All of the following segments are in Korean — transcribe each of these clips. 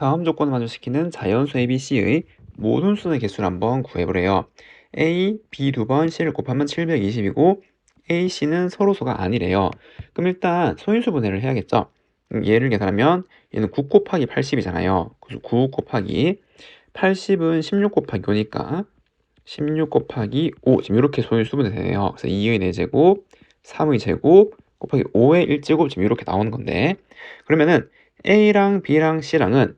다음 조건을 만족시키는 자연수 ABC의 모든 수의 개수를 한번 구해보래요. A, B 두 번, C를 곱하면 720이고 A, C는 서로수가 아니래요. 그럼 일단 소인수 분해를 해야겠죠. 얘를 계산하면 얘는 9 곱하기 80이잖아요. 그래서 9 곱하기 80은 16 곱하기 5니까 16 곱하기 5 지금 이렇게 소인수 분해되네요. 그래서 2의 4제곱, 3의 제곱 곱하기 5의 1제곱 지금 이렇게 나오는 건데 그러면은 A랑 B랑 C랑은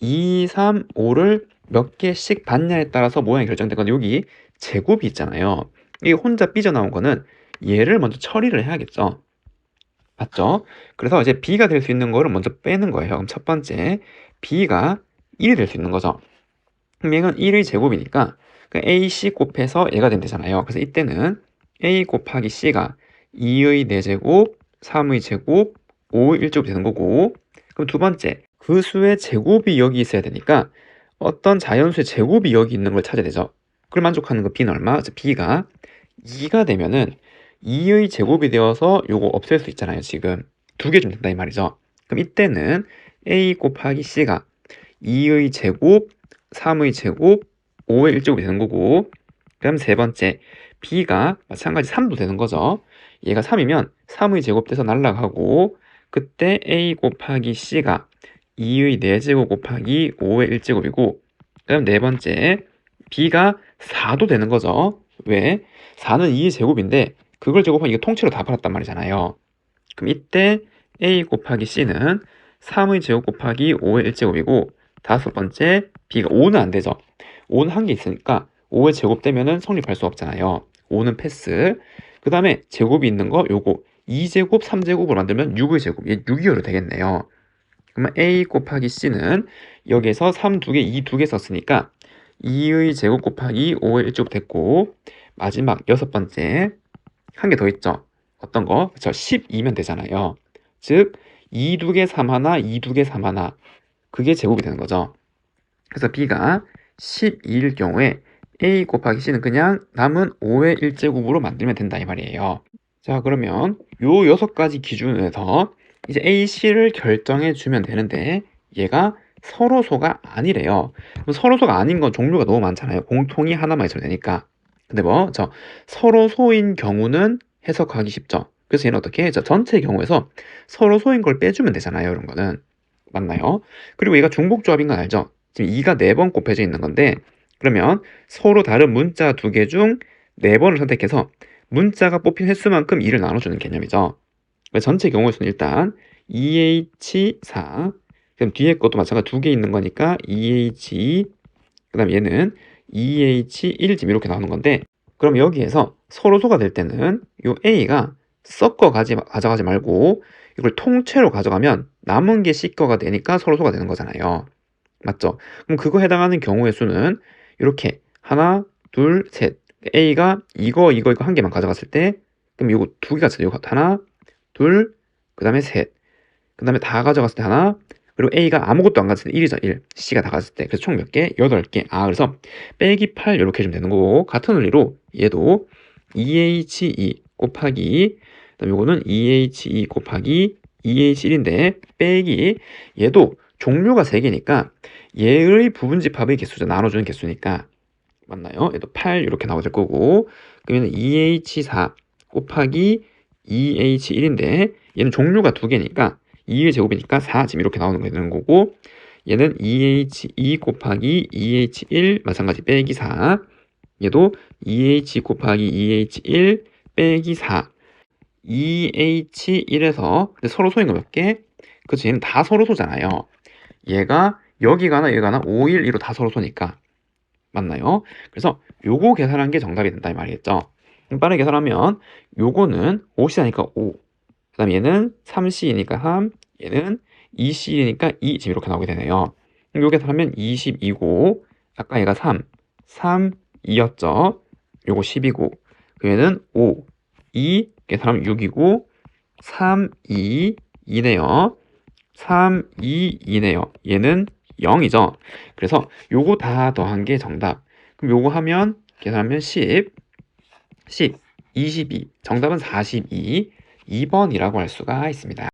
2, 3, 5를 몇 개씩 받냐에 따라서 모양이 결정된 건데 여기 제곱이 있잖아요. 이게 혼자 삐져나온 거는 얘를 먼저 처리를 해야겠죠. 맞죠? 그래서 이제 B가 될 수 있는 거를 먼저 빼는 거예요. 그럼 첫 번째 B가 1이 될 수 있는 거죠. 그럼 얘는 1의 제곱이니까 그 AC 곱해서 얘가 되면 되잖아요. 그래서 이때는 A 곱하기 C가 2의 4제곱, 3의 제곱, 5의 1제곱 되는 거고 그럼 두 번째 그 수의 제곱이 여기 있어야 되니까 어떤 자연수의 제곱이 여기 있는 걸 찾아야 되죠. 그걸 만족하는 거 B는 얼마? 그래서 B가 2가 되면은 2의 제곱이 되어서 요거 없앨 수 있잖아요. 지금 두 개 좀 된다 이 말이죠. 그럼 이때는 A 곱하기 C가 2의 제곱, 3의 제곱, 5의 1제곱이 되는 거고 그럼 세 번째 B가 마찬가지 3도 되는 거죠. 얘가 3이면 3의 제곱 돼서 날라가고 그때 A 곱하기 C가 2의 4제곱 곱하기 5의 1제곱이고 그럼 네 번째 B가 4도 되는 거죠. 왜? 4는 2의 제곱인데 그걸 제곱하면 이거 통째로 다 팔았단 말이잖아요. 그럼 이때 A 곱하기 C는 3의 제곱 곱하기 5의 1제곱이고 다섯 번째 B가 5는 안 되죠. 5는 한 개 있으니까 5의 제곱 되면은 성립할 수 없잖아요. 5는 패스. 그 다음에 제곱이 있는 거 요거 2제곱, 3제곱을 만들면 6의 제곱, 얘 6이어로 되겠네요. 그러면 A 곱하기 C는 여기에서 3 두 개, 2 두 개 썼으니까 2의 제곱 곱하기 5의 1제곱 됐고 마지막 여섯 번째 한 개 더 있죠. 어떤 거? 그쵸 12면 되잖아요. 즉 2 두 개, 3 하나, 2 두 개, 3 하나 그게 제곱이 되는 거죠. 그래서 B가 12일 경우에 A 곱하기 C는 그냥 남은 5의 1제곱으로 만들면 된다 이 말이에요. 자 그러면 요 여섯 가지 기준에서 이제 A, C를 결정해 주면 되는데 얘가 서로소가 아니래요. 서로소가 아닌 건 종류가 너무 많잖아요. 공통이 하나만 있어도 되니까. 근데 뭐, 저 서로소인 경우는 해석하기 쉽죠. 그래서 얘는 어떻게 해? 저 전체 경우에서 서로소인 걸 빼주면 되잖아요. 이런 거는. 맞나요? 그리고 얘가 중복조합인 건 알죠? 지금 2가 4번 곱해져 있는 건데 그러면 서로 다른 문자 두 개 중 4번을 선택해서 문자가 뽑힌 횟수만큼 2를 나눠주는 개념이죠. 전체 경우에서는 일단 EH4 그럼 뒤에 것도 마찬가지 두 개 있는 거니까 EH 그 다음 얘는 EH1 지금 이렇게 나오는 건데 그럼 여기에서 서로소가 될 때는 이 A가 섞어 가지, 가져가지 말고 이걸 통째로 가져가면 남은 게 C거가 되니까 서로소가 되는 거잖아요. 맞죠? 그럼 그거 해당하는 경우의 수는 이렇게 하나, 둘, 셋 A가 이거, 이거, 이거 한 개만 가져갔을 때 그럼 이거 두 개가 있어요. 하나, 둘, 그 다음에 셋. 그 다음에 다 가져갔을 때 하나, 그리고 A가 아무것도 안 가졌을 때 1이죠. 1. C가 다 갔을 때. 그래서 총 몇 개? 8개. 아, 그래서 빼기 8 이렇게 해주면 되는 거고 같은 원리로 얘도 EH2 곱하기 그 다음 요거는 EH2 곱하기 EH1인데 빼기 얘도 종류가 3개니까 얘의 부분집합의 개수죠. 나눠주는 개수니까 맞나요? 얘도 8 이렇게 될 거고 그러면 EH4 곱하기 EH1인데 얘는 종류가 두 개니까 2의 제곱이니까 4 지금 이렇게 나오는 게 되는 거고 얘는 EH2 곱하기 EH1 마찬가지 빼기 4 얘도 EH 곱하기 EH1 빼기 4 EH1에서 서로 소인 거 몇 개? 그치 얘는 다 서로 소잖아요. 얘가 여기가 하나 여기가 하나 5, 1, 2로 다 서로 소니까. 맞나요? 그래서 요거 계산한 게 정답이 된다 이 말이겠죠 빠르게 계산하면 요거는 5C니까 5. 그 다음 얘는 3C니까 3. 얘는 2C니까 2. 지금 이렇게 나오게 되네요. 그럼 요 계산하면 22고 아까 얘가 3. 3, 2였죠. 요거 10이고 그 얘는 5, 2 계산하면 6이고 3, 2, 2네요. 3, 2, 2네요. 얘는 0이죠. 그래서 요거 다 더한 게 정답. 그럼 요거 하면 계산하면 10, 10, 22. 정답은 42. 2번이라고 할 수가 있습니다.